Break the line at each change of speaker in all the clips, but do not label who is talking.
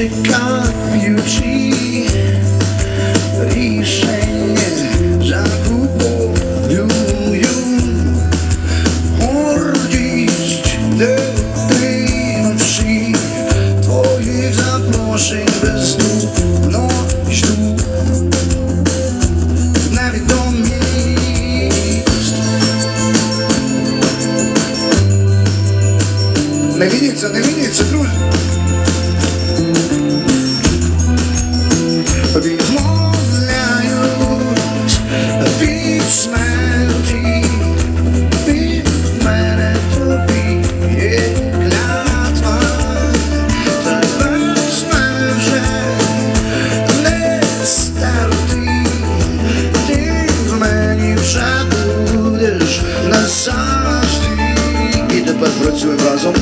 чекаючи рішення загубовлюю гордість дитиночі твоїх запрошень бездумно жду невідомість не вініться, не вініться, друзі. wróćmy bazą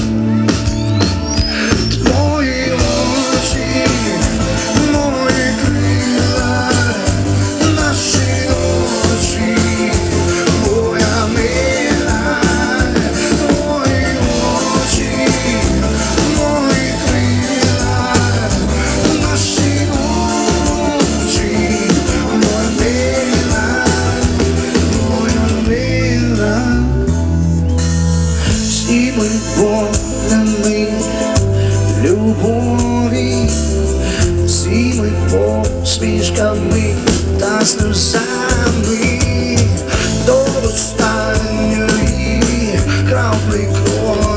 всі ми вогнами любові, всі ми посмішками та сльозами до останньої краплі крові.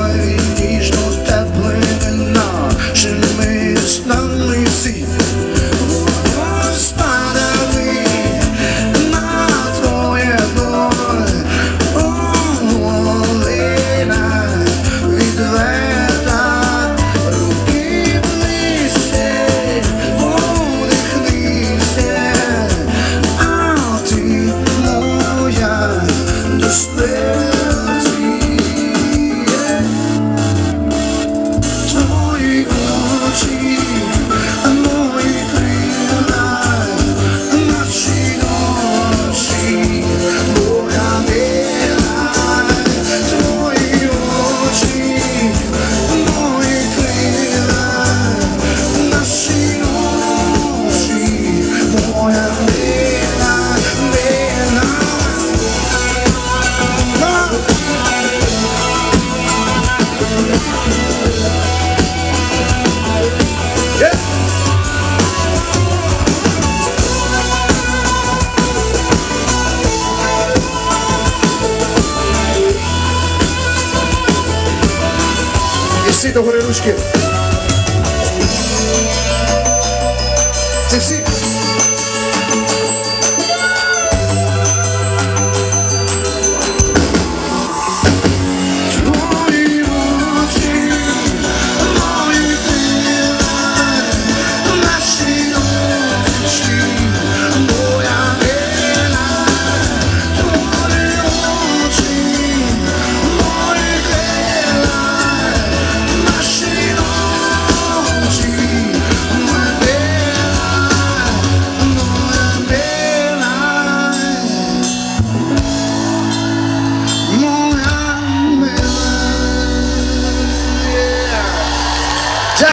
Τσεψί το χορερούσκε. Τσεψί.